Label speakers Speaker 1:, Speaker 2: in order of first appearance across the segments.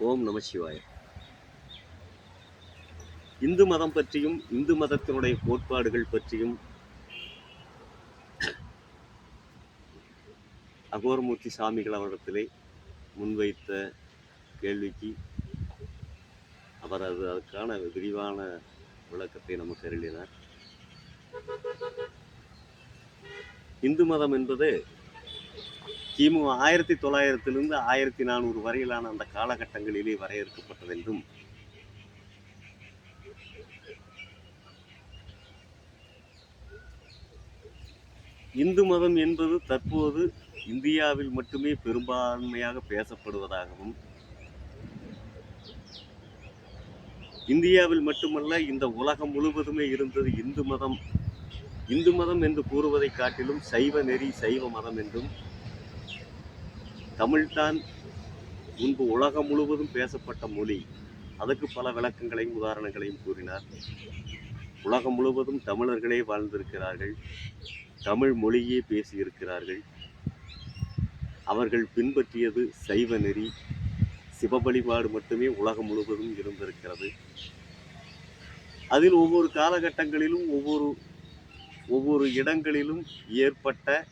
Speaker 1: ஓம் நம சிவாய. இந்து மதம் பற்றியும் இந்து மதத்தினுடைய கோட்பாடுகள் பற்றியும் அகோரமூர்த்தி சாமிகள் அவரிடத்திலே முன்வைத்த கேள்விக்கு அவர் அது அதுக்கான விரிவான விளக்கத்தை நமக்கு அருளினார். இந்து மதம் என்பது கிமு ஆயிரத்தி தொள்ளாயிரத்திலிருந்து ஆயிரத்தி நானூறு வரையிலான அந்த காலகட்டங்களிலே வரையறுக்கப்பட்டதென்றும் இந்து மதம் என்பது தற்போது இந்தியாவில் மட்டுமே பெரும்பான்மையாக பேசப்படுவதாகவும் இந்தியாவில் மட்டுமல்ல இந்த உலகம் முழுவதுமே இருந்தது இந்து மதம். இந்து மதம் என்று கூறுவதை காட்டிலும் சைவ நெறி சைவ மதம் என்றும் தமிழ்தான் முன்பு உலகம் முழுவதும் பேசப்பட்ட மொழி. அதற்கு பல விளக்கங்களையும் உதாரணங்களையும் கூறினார். உலகம் முழுவதும் தமிழர்களே வாழ்ந்திருக்கிறார்கள். தமிழ் மொழியே பேசியிருக்கிறார்கள். அவர்கள் பின்பற்றியது சைவ நெறி. சிவ வழிபாடு மட்டுமே உலகம் முழுவதும் இருந்திருக்கிறது. அதில் ஒவ்வொரு காலகட்டங்களிலும் ஒவ்வொரு ஒவ்வொரு இடங்களிலும் ஏற்பட்ட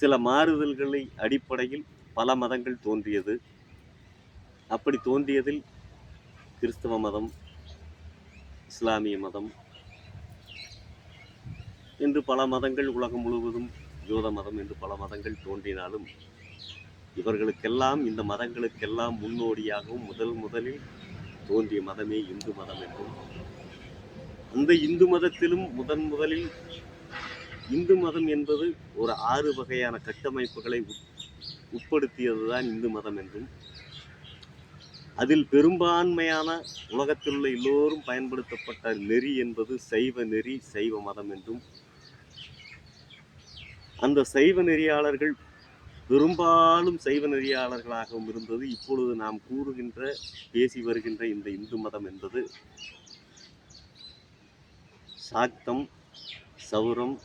Speaker 1: சில மாறுதல்களை அடிப்படையில் பல மதங்கள் தோன்றியது. அப்படி தோன்றியதில் கிறிஸ்தவ மதம் இஸ்லாமிய மதம் என்று பல மதங்கள் உலகம் முழுவதும் யூத மதம் என்று பல மதங்கள் தோன்றினாலும் இவர்களுக்கெல்லாம் இந்த மதங்களுக்கெல்லாம் முன்னோடியாகவும் முதல் முதலில் தோன்றிய மதமே இந்து மதம் என்றும் அந்த இந்து மதத்திலும் முதன் முதலில் இந்து மதம் என்பது ஒரு ஆறு வகையான கட்டமைப்புகளை உட்- உட்படுத்தியதுதான் இந்து மதம் என்றும் அதில் பெரும்பான்மையான உலகத்தில் உள்ள எல்லோரும் பயன்படுத்தப்பட்ட நெறி என்பது சைவ நெறி சைவ மதம் என்றும் அந்த சைவ நெறியாளர்கள் பெரும்பாலும் சைவ நெறியாளர்களாகவும் இருந்தது. இப்பொழுது நாம் கூறுகின்ற பேசி வருகின்ற இந்த இந்து மதம் என்பது சாக்தம் சௌரம்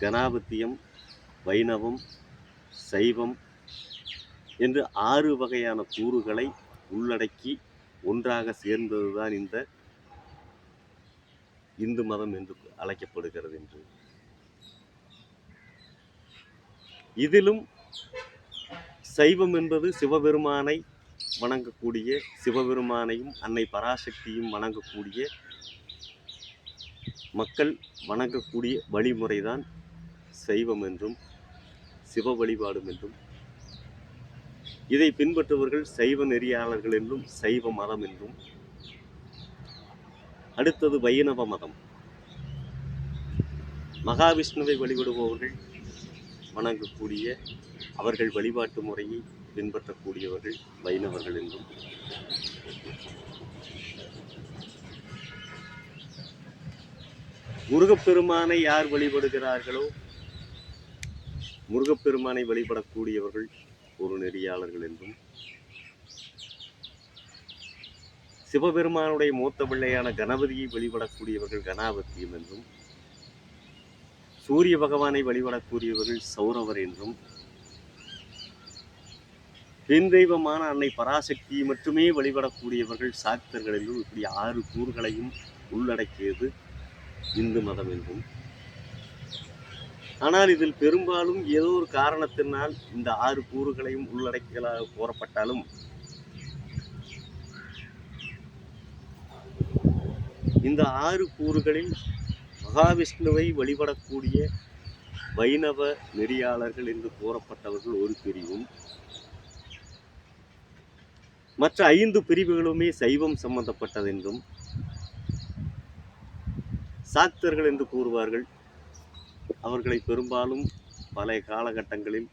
Speaker 1: கணாபத்தியம் வைணவம் சைவம் என்று ஆறு வகையான கூறுகளை உள்ளடக்கி ஒன்றாக சேர்ந்ததுதான் இந்த இந்து மதம் என்று அழைக்கப்படுகிறது என்று. இதிலும் சைவம் என்பது சிவபெருமானை வணங்கக்கூடிய சிவபெருமானையும் அன்னை பராசக்தியும் வணங்கக்கூடிய மக்கள் வணங்கக்கூடிய வழிமுறைதான் சைவம் என்றும் சிவ வழிபாடும் என்றும். இதை பின்பற்றுபவர்கள் சைவ நெறியாளர்கள் என்றும் சைவ மதம் என்றும். அடுத்தது வைணவ மதம். மகாவிஷ்ணுவை வழிபடுபவர்கள் வணங்கக்கூடிய அவர்கள் வழிபாட்டு முறையை பின்பற்றக்கூடியவர்கள் வைணவர்கள் என்றும். முருகப்பெருமானை யார் வழிபடுகிறார்களோ முருகப்பெருமானை வழிபடக்கூடியவர்கள் ஒரு நெறியாளர்கள் என்றும் சிவபெருமானுடைய மூத்த பிள்ளையான கணபதியை வழிபடக்கூடியவர்கள் கணாபத்தியம் என்றும் சூரிய பகவானை வழிபடக்கூடியவர்கள் சௌரவர் என்றும் பெண் தெய்வமான அன்னை பராசக்தியை மட்டுமே வழிபடக்கூடியவர்கள் சாக்தர்கள் என்றும் இப்படி ஆறு கூறுகளையும் உள்ளடக்கியது இந்து மதம் என்றும். ஆனால் இதில் பெரும்பாலும் ஏதோ ஒரு காரணத்தினால் இந்த ஆறு கூறுகளையும் உள்ளடக்கிகளாக கூறப்பட்டாலும் இந்த ஆறு கூறுகளில் மகாவிஷ்ணுவை வழிபடக்கூடிய வைணவ நெறியாளர்கள் என்று கூறப்பட்டவர்கள் ஒரு பிரிவும் மற்ற ஐந்து பிரிவுகளுமே சைவம் சம்பந்தப்பட்டதென்றும் சாக்தர்கள் என்று கூறுவார்கள். அவர்களை பெரும்பாலும் பழைய காலகட்டங்களில்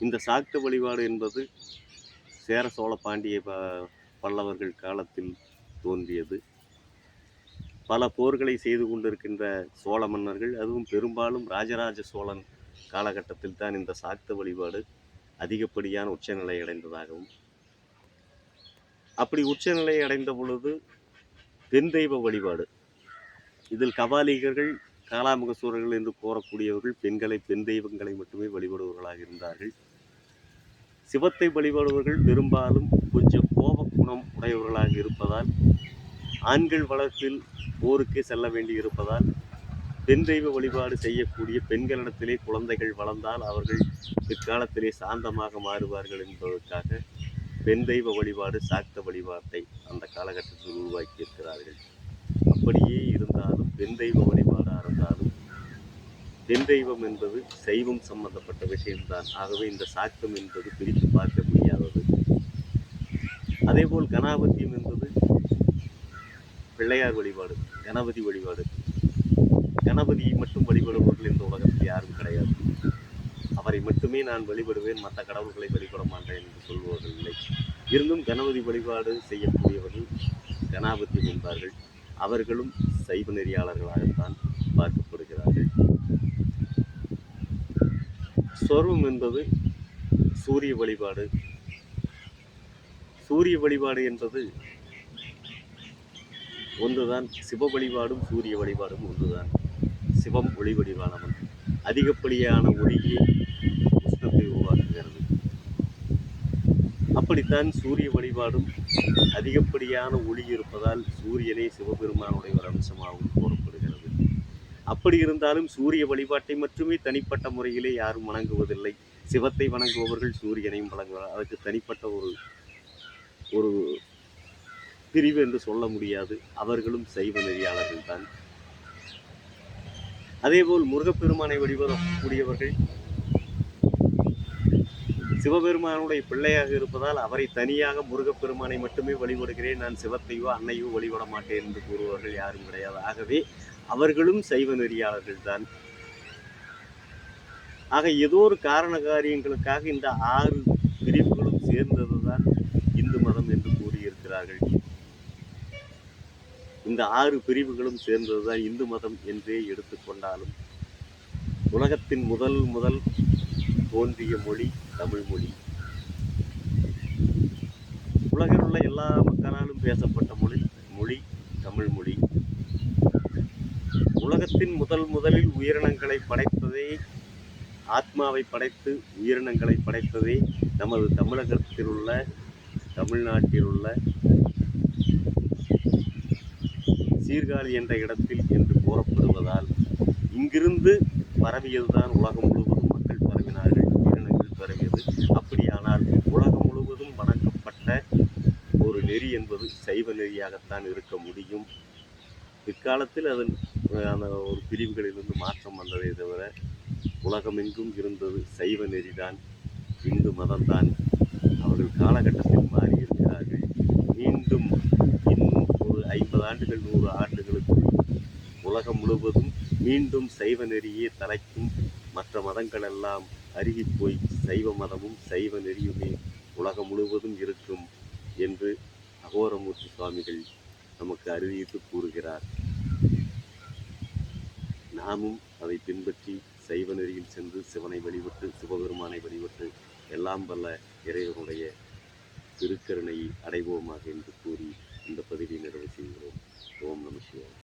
Speaker 1: இந்த சாக்த வழிபாடு என்பது சேர சோழ பாண்டிய ப- பல்லவர்கள் காலத்தில் தோன்றியது. பல போர்களை செய்து கொண்டிருக்கின்ற சோழ மன்னர்கள் அதுவும் பெரும்பாலும் ராஜராஜ சோழன் காலகட்டத்தில் தான் இந்த சாக்த வழிபாடு அதிகப்படியான உச்சநிலை அடைந்ததாகவும். அப்படி உச்சநிலை அடைந்த பொழுது தென் தெய்வ வழிபாடு. இதில் கபாலிகர்கள் காலாமுக சூரர்கள் என்று கூறக்கூடியவர்கள் பெண்களை பெண் தெய்வங்களை மட்டுமே வழிபடுபவர்களாக இருந்தார்கள். சிவத்தை வழிபடுபவர்கள் பெரும்பாலும் கொஞ்சம் கோப குணம் உடையவர்களாக இருப்பதால் ஆண்கள் வளர்ப்பில் போருக்கு செல்ல வேண்டி இருப்பதால் பெண் தெய்வ வழிபாடு செய்யக்கூடிய பெண்களிடத்திலே குழந்தைகள் வளர்ந்தால் அவர்கள் பிற்காலத்திலே சாந்தமாக மாறுவார்கள் என்பதற்காக பெண் தெய்வ வழிபாடு சாக்த வழிபாட்டை அந்த காலகட்டத்தில் உருவாக்கி இருக்கிறார்கள் அப்படியே இருந்தாலும் பெண் தெய்வ வழி இருந்தாலும் பெண் தெய்வம் என்பது சைவம் சம்பந்தப்பட்ட விஷயம்தான். ஆகவே இந்த சாக்தம் என்பது பிரித்து பார்க்க முடியாதது. அதேபோல் கணாபத்தியம் என்பது பிள்ளையார் வழிபாடு கணபதி வழிபாடு. கணபதியை மட்டும் வழிபடுபவர்கள் இந்த உலகத்தில் யாரும் கிடையாது. அவரை மட்டுமே நான் வழிபடுவேன் மற்ற கடவுள்களை வழிபட மாட்டேன் என்று சொல்பவர்கள் இல்லை. இருந்தும் கணபதி வழிபாடு செய்யக்கூடியவர்கள் கணாபத்தியம் என்பார்கள். அவர்களும் சைவ நெறியாளர்களாகத்தான் பார்க்கப்படுகிறார்கள். சொர்வம் என்பது சூரிய வழிபாடு. சூரிய வழிபாடு என்பது ஒன்றுதான். சிவ வழிபாடும் சூரிய வழிபாடும் ஒன்றுதான். சிவம் ஒளி வடிவானவன். அதிகப்படியான ஒளியை உஷ்ணத்தை உருவாக்குகிறது. அப்படித்தான் சூரிய வழிபாடும் அதிகப்படியான ஒளி இருப்பதால் சூரியனே சிவபெருமானுடைய ஒரு அம்சமாகவும் அப்படி இருந்தாலும் சூரிய வழிபாட்டை மட்டுமே தனிப்பட்ட முறையிலே யாரும் வணங்குவதில்லை. சிவத்தை வணங்குபவர்கள் சூரியனையும் வணங்குவார் அதுக்கு தனிப்பட்ட ஒரு ஒரு பிரிவு என்று சொல்ல முடியாது. அவர்களும் சைவ நெறியாளர்கள் தான். அதேபோல் முருகப்பெருமானை வழிபடக்கூடியவர்கள் சிவபெருமானுடைய பிள்ளையாக இருப்பதால் அவரை தனியாக முருகப்பெருமானை மட்டுமே வழிபடுகிறேன். நான் சிவத்தையோ அன்னையோ வழிபட மாட்டேன் என்று கூறுபவர்கள் யாரும் கிடையாது. ஆகவே அவர்களும் சைவ நெறியாளர்கள் தான் ஆக ஏதோ ஒரு காரண காரியங்களுக்காக இந்த ஆறு பிரிவுகளும் சேர்ந்ததுதான் இந்து மதம் என்று கூறியிருக்கிறார்கள். இந்த ஆறு பிரிவுகளும் சேர்ந்ததுதான் இந்து மதம் என்றே எடுத்துக்கொண்டாலும் உலகத்தின் முதல் முதல் தோன்றிய மொழி தமிழ் மொழி. உலகில் உள்ள எல்லா மக்களாலும் பேசப்பட்ட மொழி மொழி தமிழ் மொழி. உலகத்தின் முதல் முதலில் உயிரினங்களை படைத்ததே ஆத்மாவை படைத்து உயிரினங்களை படைத்ததே நமது தமிழகத்தில் உள்ள தமிழ்நாட்டில் உள்ள சீர்காழி என்ற இடத்தில் என்று கூறப்படுவதால் இங்கிருந்து பரவியதுதான் உலகம் முழுவதும் மக்கள் பரவினார்கள் உயிரினங்கள் பரவியது. அப்படியானால் உலகம் முழுவதும் வணங்கப்பட்ட ஒரு நெறி என்பது சைவ நெறியாகத்தான் இருக்க முடியும். பிற்காலத்தில் அதன் அந்த ஒரு பிரிவுகளிலிருந்து மாற்றம் வந்ததே தவிர உலகமெங்கும் இருந்தது சைவ நெறிதான் இந்து மதம்தான். அவர்கள் காலகட்டத்தில் மாறி இருக்கிறார்கள் மீண்டும் இன்னும் ஒரு ஐம்பது ஆண்டுகள் நூறு ஆண்டுகளுக்கு உலகம் முழுவதும் மீண்டும் சைவ நெறியே தலைக்கும் மற்ற மதங்கள் எல்லாம் அருகி போய் சைவ மதமும் சைவ நெறியுமே உலகம் முழுவதும் இருக்கும் என்று அகோரமூர்த்தி சுவாமிகள் நமக்கு அறிவித்து கூறுகிறார். நாமும் அதை பின்பற்றி சைவ நெறியில் சென்று சிவனை வழிபட்டு சிவபெருமானை வழிபட்டு எல்லாம் வல்ல இறைவனுடைய திருக்கருணையை அடைவோமாக என்று கூறி இந்த பதிவை நிறைவு செய்கிறோம். ஓம் நம சிவாய.